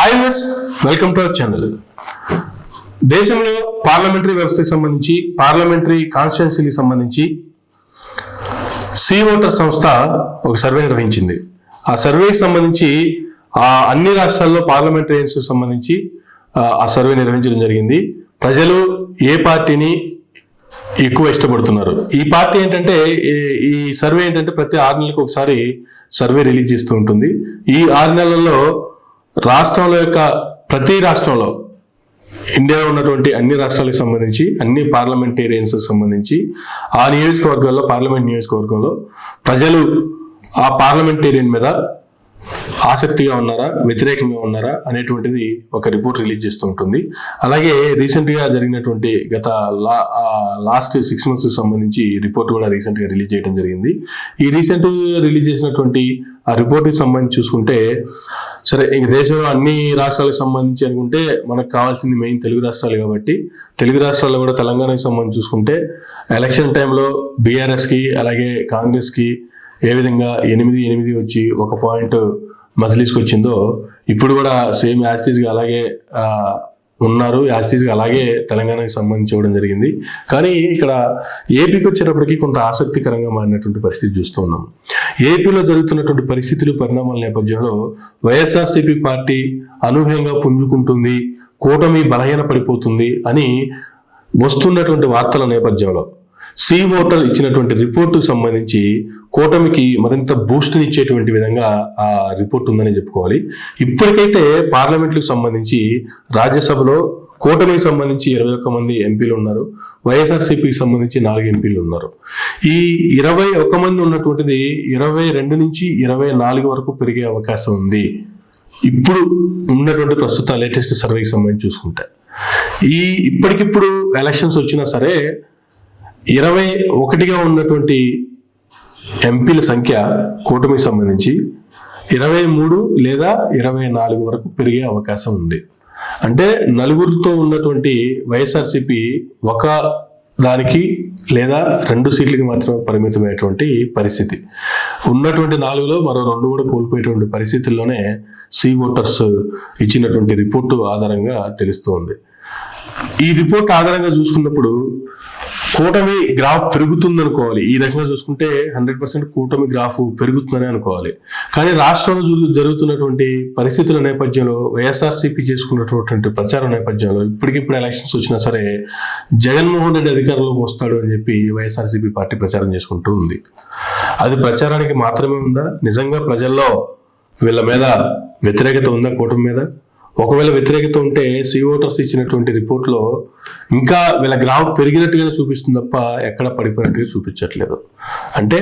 Hi వర్స్ welcome to our channel దేశంలో parliamentary వ్యవస్థకి సంబంధించి పార్లమెంటరీ కాన్స్టిట్యున్సీకి సంబంధించి సి ఓటర్ సంస్థ ఒక సర్వే నిర్వహించింది. ఆ సర్వేకి సంబంధించి ఆ అన్ని రాష్ట్రాల్లో పార్లమెంటరీయన్స్ సంబంధించి ఆ, సర్వే నిర్వహించడం జరిగింది. ప్రజలు ఏ పార్టీని ఎక్కువ ఇష్టపడుతున్నారు? ఈ పార్టీ ఏంటంటే ఈ- ఈ సర్వే ఏంటంటే ప్రతి ఆరు నెలలకు ఒకసారి సర్వే రిలీజ్ చేస్తూ ఉంటుంది. ఈ ఆరు నెలల్లో రాష్ట్రంలో యొక్క ప్రతి రాష్ట్రంలో ఇండియాలో ఉన్నటువంటి అన్ని రాష్ట్రాలకు సంబంధించి అన్ని పార్లమెంటేరియన్స్ సంబంధించి ఆ నియోజకవర్గాల్లో పార్లమెంట్ నియోజకవర్గంలో ప్రజలు ఆ పార్లమెంటేరియన్ మీద ఆసక్తిగా ఉన్నారా వ్యతిరేకంగా ఉన్నారా అనేటువంటిది ఒక రిపోర్ట్ రిలీజ్ చేస్తూ ఉంటుంది. అలాగే రీసెంట్గా జరిగినటువంటి గత లా లాస్ట్ సిక్స్ మంత్స్కి సంబంధించి రిపోర్ట్ కూడా రీసెంట్గా రిలీజ్ చేయడం జరిగింది. ఈ రీసెంట్ రిలీజ్ చేసినటువంటి ఆ రిపోర్ట్కి సంబంధించి చూసుకుంటే సరే ఇంక దేశంలో అన్ని రాష్ట్రాలకు సంబంధించి అనుకుంటే మనకు కావాల్సింది మెయిన్ తెలుగు రాష్ట్రాలు కాబట్టి తెలుగు రాష్ట్రాల్లో కూడా తెలంగాణకి సంబంధించి చూసుకుంటే ఎలక్షన్ టైంలో బీఆర్ఎస్కి అలాగే కాంగ్రెస్కి ఏ విధంగా ఎనిమిది ఎనిమిది వచ్చి ఒక పాయింట్ మజిలీస్కి వచ్చిందో ఇప్పుడు కూడా సేమ్ యాస్టీస్గా అలాగే ఉన్నారు. యాస్టీస్గా అలాగే తెలంగాణకి సంబంధించి ఇవ్వడం జరిగింది. కానీ ఇక్కడ ఏపీకి వచ్చేటప్పటికి కొంత ఆసక్తికరంగా మారినటువంటి పరిస్థితి చూస్తూ ఉన్నాం. ఏపీలో జరుగుతున్నటువంటి పరిస్థితులు పరిణామాల నేపథ్యంలో వైఎస్ఆర్సీపీ పార్టీ అనూహ్యంగా పుంజుకుంటుంది కూటమి బలహీన పడిపోతుంది అని వస్తున్నటువంటి వార్తల నేపథ్యంలో సి ఓటర్ ఇచ్చినటువంటి రిపోర్టుకు సంబంధించి కూటమికి మరింత బూస్ట్ ఇచ్చేటువంటి విధంగా ఆ రిపోర్ట్ ఉందని చెప్పుకోవాలి. ఇప్పటికైతే పార్లమెంట్లకు సంబంధించి రాజ్యసభలో కూటమికి సంబంధించి ఇరవై ఒక్క మంది ఎంపీలు ఉన్నారు. వైఎస్ఆర్సీపీకి సంబంధించి నాలుగు ఎంపీలు ఉన్నారు. ఈ ఇరవై ఒక్క మంది ఉన్నటువంటిది ఇరవై రెండు నుంచి ఇరవై నాలుగు వరకు పెరిగే అవకాశం ఉంది. ఇప్పుడు ఉన్నటువంటి ప్రస్తుత లేటెస్ట్ సర్వేకి సంబంధించి చూసుకుంటే. ఈ ఇప్పటికిప్పుడు ఎలక్షన్స్ వచ్చినా సరే ఇరవై ఒకటిగా ఉన్నటువంటి ఎంపీల సంఖ్య కూటమికి సంబంధించి ఇరవై మూడు లేదా ఇరవై నాలుగు వరకు పెరిగే అవకాశం ఉంది. అంటే నలుగురితో ఉన్నటువంటి వైఎస్ఆర్సిపి ఒక దానికి లేదా రెండు సీట్లకి మాత్రమే పరిమితమైనటువంటి పరిస్థితి. ఉన్నటువంటి నాలుగులో మరో రెండు కూడా కోల్పోయేటువంటి పరిస్థితుల్లోనే సి ఓటర్స్ ఇచ్చినటువంటి రిపోర్టు ఆధారంగా తెలుస్తోంది. ఈ రిపోర్ట్ ఆధారంగా చూసుకున్నప్పుడు కూటమి గ్రాఫ్ పెరుగుతుంది అనుకోవాలి ఈ రకంగా చూసుకుంటే హండ్రెడ్ పర్సెంట్ కూటమి గ్రాఫ్ పెరుగుతుందని అనుకోవాలి. కానీ రాష్ట్రంలో జరుగుతున్నటువంటి పరిస్థితుల నేపథ్యంలో వైఎస్ఆర్సీపీ చేసుకున్నటువంటి ప్రచారం నేపథ్యంలో ఇప్పటికిప్పుడు ఎలక్షన్స్ వచ్చినా సరే జగన్మోహన్ రెడ్డి అధికారంలోకి వస్తాడు అని చెప్పి వైఎస్ఆర్సీపీ పార్టీ ప్రచారం చేసుకుంటూ ఉంది. అది ప్రచారానికి మాత్రమే ఉందా? నిజంగా ప్రజల్లో వీళ్ళ మీద వ్యతిరేకత ఉందా? కూటమి మీద? ఒకవేళ వ్యతిరేకత ఉంటే సిఓటర్స్ ఇచ్చినటువంటి రిపోర్ట్లో ఇంకా వీళ్ళ గ్రాఫ్ పెరిగినట్టుగా చూపిస్తుంది తప్ప ఎక్కడ పడిపోయినట్టుగా చూపించట్లేదు. అంటే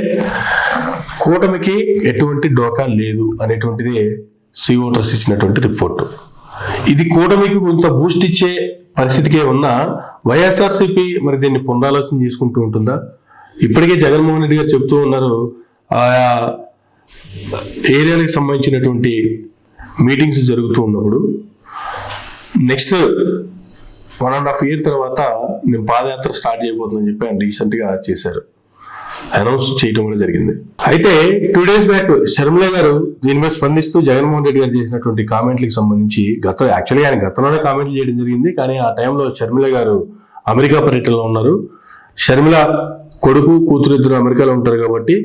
కూటమికి ఎటువంటి డోకా లేదు అనేటువంటిది సి ఓటర్స్ ఇచ్చినటువంటి రిపోర్టు. ఇది కూటమికి కొంత బూస్ట్ ఇచ్చే పరిస్థితికే ఉన్నా వైఎస్ఆర్సీపీ మరి దీన్ని పునరాలోచన చేసుకుంటూ ఉంటుందా? ఇప్పటికే జగన్మోహన్ రెడ్డి గారు చెప్తూ ఉన్నారు ఆయా ఏరియాలకు సంబంధించినటువంటి మీటింగ్స్ జరుగుతూ ఉన్నప్పుడు next one and half year తర్వాత నేను పాదయాత్ర స్టార్ట్ చేయబోతుందని చెప్పి ఆయన రీసెంట్గా చేశారు. అనౌన్స్ చేయడం కూడా జరిగింది. అయితే టూ డేస్ బ్యాక్ శర్మిల గారు దీని మీద స్పందిస్తూ జగన్మోహన్ రెడ్డి గారు చేసినటువంటి కామెంట్లకు సంబంధించి గత యాక్చువల్గా ఆయన గతంలోనే కామెంట్లు చేయడం జరిగింది. కానీ ఆ టైంలో షర్మిల గారు అమెరికా పర్యటనలో ఉన్నారు. షర్మిల కొడుకు కూతురు ఇద్దరు అమెరికాలో ఉంటారు కాబట్టి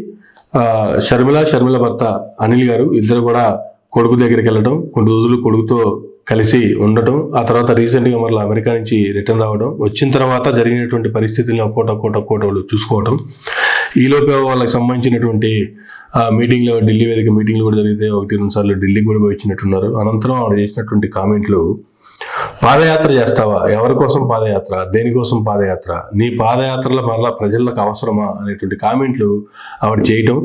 షర్మిల షర్మిల భర్త అనిల్ గారు ఇద్దరు కూడా కొడుకు దగ్గరికి వెళ్ళడం కొన్ని రోజులు కొడుకుతో కలిసి ఉండటం ఆ తర్వాత రీసెంట్గా మరలా అమెరికా నుంచి రిటర్న్ రావడం వచ్చిన తర్వాత జరిగినటువంటి పరిస్థితులను ఒక్కోట ఒక్కోట ఒక్కోట వాళ్ళు చూసుకోవటం. ఈలోపే వాళ్ళకి సంబంధించినటువంటి ఆ, మీటింగ్లో ఢిల్లీ వేదిక మీటింగ్లు కూడా జరిగితే ఒకటి రెండు సార్లు ఢిల్లీకి కూడా పోయి వచ్చినట్టున్నారు. అనంతరం ఆవిడ చేసినటువంటి కామెంట్లు పాదయాత్ర చేస్తావా? ఎవరి కోసం పాదయాత్ర? దేనికోసం పాదయాత్ర? నీ పాదయాత్రలో మరలా ప్రజలకు అవసరమా? అనేటువంటి కామెంట్లు ఆవిడ చేయటం.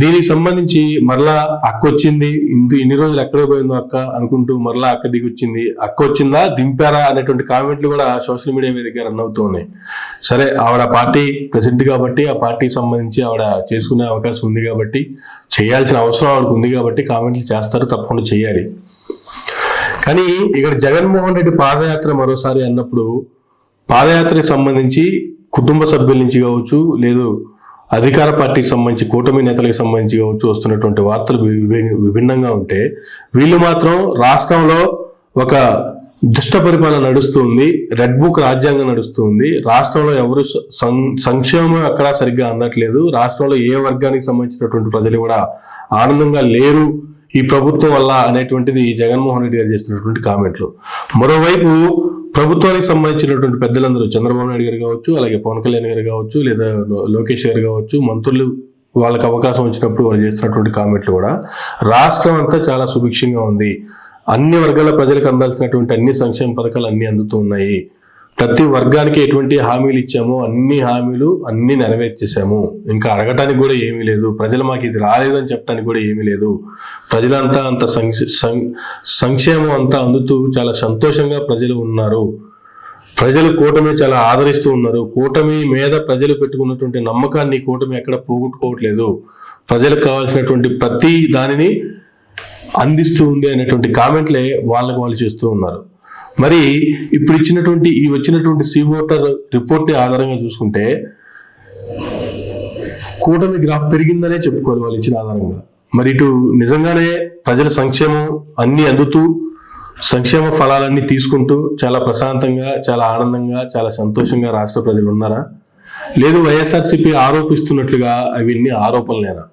దీనికి సంబంధించి మరలా అక్క వచ్చింది. ఇంత ఇన్ని రోజులు ఎక్కడ పోయిందో అక్క అనుకుంటూ మరలా అక్క దిగి వచ్చింది. అక్క వచ్చిందా? దింపారా? అనేటువంటి కామెంట్లు కూడా సోషల్ మీడియా వేదికగా రన్ అవుతూ ఉన్నాయి సరే ఆవిడ పార్టీ ప్రెసిడెంట్ కాబట్టి ఆ పార్టీకి సంబంధించి ఆవిడ చేసుకునే అవకాశం ఉంది కాబట్టి చేయాల్సిన అవసరం ఆవిడకు ఉంది కాబట్టి కామెంట్లు చేస్తారు తప్పకుండా చేయాలి. కానీ ఇక్కడ జగన్మోహన్ రెడ్డి పాదయాత్ర మరోసారి అన్నప్పుడు పాదయాత్రకు సంబంధించి కుటుంబ సభ్యుల నుంచి కావచ్చు లేదు అధికార పార్టీకి సంబంధించి కూటమి నేతలకు సంబంధించి కావచ్చు వస్తున్నటువంటి వార్తలు విభిన్నంగా ఉంటే వీళ్ళు మాత్రం రాష్ట్రంలో ఒక దుష్ట పరిపాలన నడుస్తుంది రెడ్ బుక్ రాజ్యాంగం నడుస్తుంది. రాష్ట్రంలో ఎవరు సం- సంక్షేమం అక్కడ సరిగ్గా అందట్లేదు. రాష్ట్రంలో ఏ వర్గానికి సంబంధించినటువంటి ప్రజలు కూడా ఆనందంగా లేరు. ఈ ప్రభుత్వం వల్ల అనేటువంటిది జగన్మోహన్ రెడ్డి గారు చేస్తున్నటువంటి కామెంట్లు. మరోవైపు ప్రభుత్వానికి సంబంధించినటువంటి పెద్దలందరూ చంద్రబాబు నాయుడు గారు కావచ్చు అలాగే పవన్ కళ్యాణ్ గారు కావచ్చు లేదా లోకేష్ గారు కావచ్చు మంత్రులు వాళ్ళకి అవకాశం వచ్చినప్పుడు వాళ్ళు చేస్తున్నటువంటి కామెంట్లు కూడా రాష్ట్రం అంతా చాలా సుభిక్షంగా ఉంది. అన్ని వర్గాల ప్రజలకు అందాల్సినటువంటి అన్ని సంక్షేమ పథకాలు అన్ని అందుతూ ఉన్నాయి. ప్రతి వర్గానికి ఎటువంటి హామీలు ఇచ్చామో అన్ని హామీలు అన్ని నెరవేర్చేసాము ఇంకా అడగటానికి కూడా ఏమీ లేదు. ప్రజలు మాకు ఇది రాలేదని చెప్పడానికి కూడా ఏమీ లేదు. ప్రజలంతా అంత సం- సంక్షేమం అంతా అందుతూ చాలా సంతోషంగా ప్రజలు ఉన్నారు. ప్రజలు కూటమి చాలా ఆదరిస్తూ ఉన్నారు. కూటమి మీద ప్రజలు పెట్టుకున్నటువంటి నమ్మకాన్ని కూటమి ఎక్కడ పోగొట్టుకోవట్లేదు. ప్రజలకు కావాల్సినటువంటి ప్రతి దానిని అందిస్తూ ఉంది అనేటువంటి కామెంట్లే వాళ్ళకు వాళ్ళు చేస్తూ ఉన్నారు. మరి ఇప్పుడు ఇచ్చినటువంటి ఈ వచ్చినటువంటి సీ ఓటర్ రిపోర్ట్ ఆధారంగా చూసుకుంటే కూటమి గ్రాఫ్ పెరిగిందనే చెప్పుకోవాలి వాళ్ళు ఇచ్చిన ఆధారంగా. మరి ఇటు నిజంగానే ప్రజల సంక్షేమం అన్ని అందుతూ సంక్షేమ ఫలాలన్నీ తీసుకుంటూ చాలా ప్రశాంతంగా చాలా ఆనందంగా చాలా సంతోషంగా రాష్ట్ర ప్రజలు ఉన్నారా? లేదు వైఎస్ఆర్సీపీ ఆరోపిస్తున్నట్లుగా అవన్నీ ఆరోపణలేనా?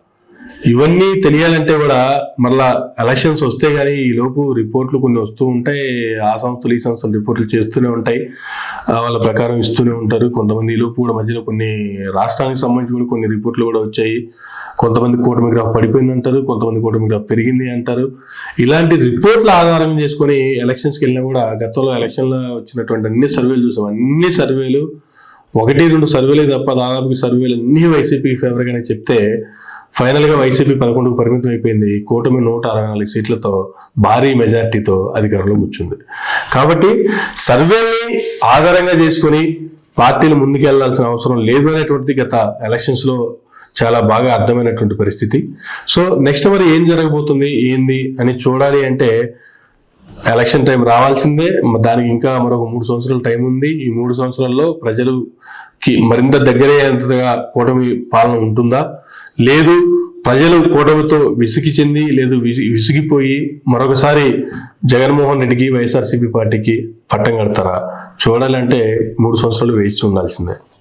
ఇవన్నీ తెలియాలంటే కూడా మళ్ళా ఎలక్షన్స్ వస్తే గానీ ఈ లోపు రిపోర్ట్లు కొన్ని వస్తూ ఉంటాయి. ఆ సంస్థలు ఈ సంస్థలు రిపోర్ట్లు చేస్తూనే ఉంటాయి. వాళ్ళ ప్రకారం ఇస్తూనే ఉంటారు. కొంతమంది ఈ లోపు కూడా మధ్యలో కొన్ని రాష్ట్రానికి సంబంధించి కూడా కొన్ని రిపోర్ట్లు కూడా వచ్చాయి. కొంతమంది కూటమి గ్రాఫ్ పడిపోయింది అంటారు. కొంతమంది కూటమి గ్రాఫ్ పెరిగింది అంటారు. ఇలాంటి రిపోర్ట్ల ఆధారం చేసుకొని ఎలక్షన్స్కి వెళ్ళినా కూడా గతంలో ఎలక్షన్లో వచ్చినటువంటి అన్ని సర్వేలు చూసాం. అన్ని సర్వేలు ఒకటి రెండు సర్వేలే తప్ప దాదాపు సర్వేలు అన్ని వైసీపీ ఫేవర్గానే చెప్తే ఫైనల్గా వైసీపీ పదకొండుకు పరిమితం అయిపోయింది. కూటమి నూట అరవై నాలుగు సీట్లతో భారీ మెజార్టీతో అధికారంలో కూర్చుంది. కాబట్టి సర్వేని ఆధారంగా చేసుకొని పార్టీలు ముందుకెళ్ళాల్సిన అవసరం లేదు అనేటువంటిది గత ఎలక్షన్స్లో చాలా బాగా అర్థమైనటువంటి పరిస్థితి. సో నెక్స్ట్ మరి ఏం జరగబోతుంది ఏంది అని చూడాలి అంటే ఎలక్షన్ టైం రావాల్సిందే. దానికి ఇంకా మరొక మూడు సంవత్సరాల టైం ఉంది. ఈ మూడు సంవత్సరాల్లో ప్రజలుకి మరింత దగ్గరయ్యేంతగా కూటమి పాలన ఉంటుందా? లేదు ప్రజలు కూటమితో విసిగి చెంది లేదు విసిగిపోయి మరొకసారి జగన్మోహన్ రెడ్డికి వైఎస్ఆర్సీపీ పార్టీకి పట్టం కడతారా? చూడాలంటే మూడు సంవత్సరాలు వేచి ఉండాల్సిందే.